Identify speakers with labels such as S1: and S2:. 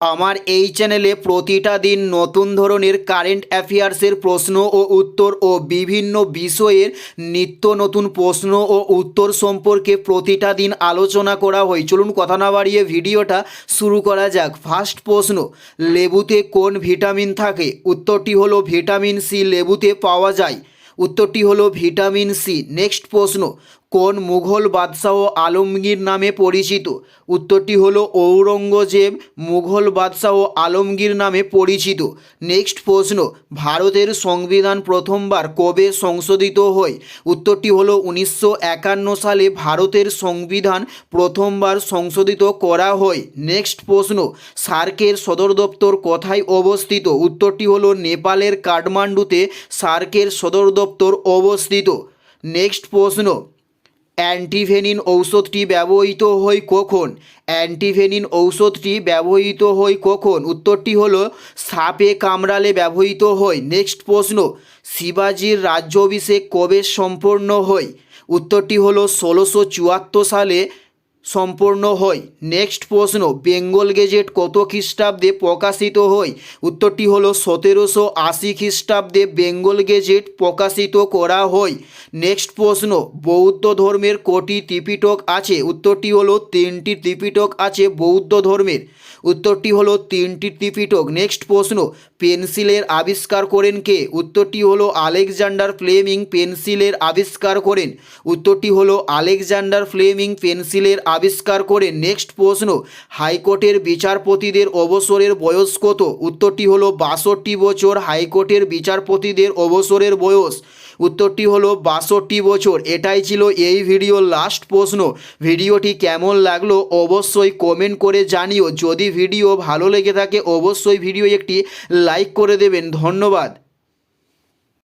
S1: আমার এই চ্যানেলে প্রতিটা দিন নতুন ধরনের কারেন্ট অ্যাফেয়ার্সের প্রশ্ন ও উত্তর ও বিভিন্ন বিষয়ের নিত্য নতুন প্রশ্ন ও উত্তর সম্পর্কে প্রতিটা দিন আলোচনা করা হয়। চলুন কথা না বাড়িয়ে ভিডিওটা শুরু করা যাক। ফার্স্ট প্রশ্ন, লেবুতে কোন ভিটামিন থাকে? উত্তরটি হলো ভিটামিন সি লেবুতে পাওয়া যায়। উত্তরটি হলো ভিটামিন সি নেক্সট প্রশ্ন কোন মুঘল বাদশাহ আলমগীর নামে পরিচিত? উত্তরটি হলো ঔরঙ্গজেব, মুঘল বাদশাহ আলমগীর নামে পরিচিত। নেক্সট প্রশ্ন, ভারতের সংবিধান প্রথমবার কবে সংশোধিত হয়? উত্তরটি হলো উনিশশো একান্ন সালে ভারতের সংবিধান প্রথমবার সংশোধিত করা হয়। নেক্সট প্রশ্ন, সার্কের সদর দপ্তর কোথায় অবস্থিত? উত্তরটি হলো নেপালের কাঠমান্ডুতে সার্কের সদর দপ্তর অবস্থিত। নেক্সট প্রশ্ন অ্যান্টিভেনিন ঔষধটি ব্যবহৃত হয় কখন? অ্যান্টিভেনিন ঔষধটি ব্যবহৃত হয় কখন? উত্তরটি হলো, সাপে কামড়ালে ব্যবহৃত হয়। নেক্সট প্রশ্ন, শিবাজির রাজ্যাভিষেক কবে সম্পন্ন হয়? উত্তরটি হলো, ষোলোশো সালে সম্পূর্ণ হয় নেক্সট প্রশ্ন, বেঙ্গল গেজেট কত খ্রিস্টাব্দে প্রকাশিত হয় উত্তরটি হলো সতেরোশো আশি খ্রিস্টাব্দে বেঙ্গল গেজেট প্রকাশিত করা হয় নেক্সট প্রশ্ন, বৌদ্ধ ধর্মের কটি ত্রিপিটক আছে? উত্তরটি হলো তিনটি ত্রিপিটক আছে বৌদ্ধ ধর্মের। উত্তরটি হলো তিনটি ত্রিপিটক। নেক্সট প্রশ্ন, পেন্সিলের আবিষ্কার করেন কে? উত্তরটি হলো আলেকজান্ডার ফ্লেমিং পেন্সিলের আবিষ্কার করেন। উত্তরটি হলো আলেকজান্ডার ফ্লেমিং পেন্সিলের আবিষ্কার করে নেক্সট প্রশ্ন, হাইকোর্টের বিচারপতিদের অবসরের বয়স কত? উত্তরটি হলো বাষট্টি বছর, হাইকোর্টের বিচারপতিদের অবসরের বয়স। উত্তরটি হলো বাষট্টি বছর। এটাই ছিল এই ভিডিওর লাস্ট প্রশ্ন। ভিডিওটি কেমন লাগল অবশ্যই কমেন্ট করে জানিও। যদি ভিডিও ভালো লেগে থাকে, অবশ্যই ভিডিও একটি লাইক করে দেবেন। ধন্যবাদ।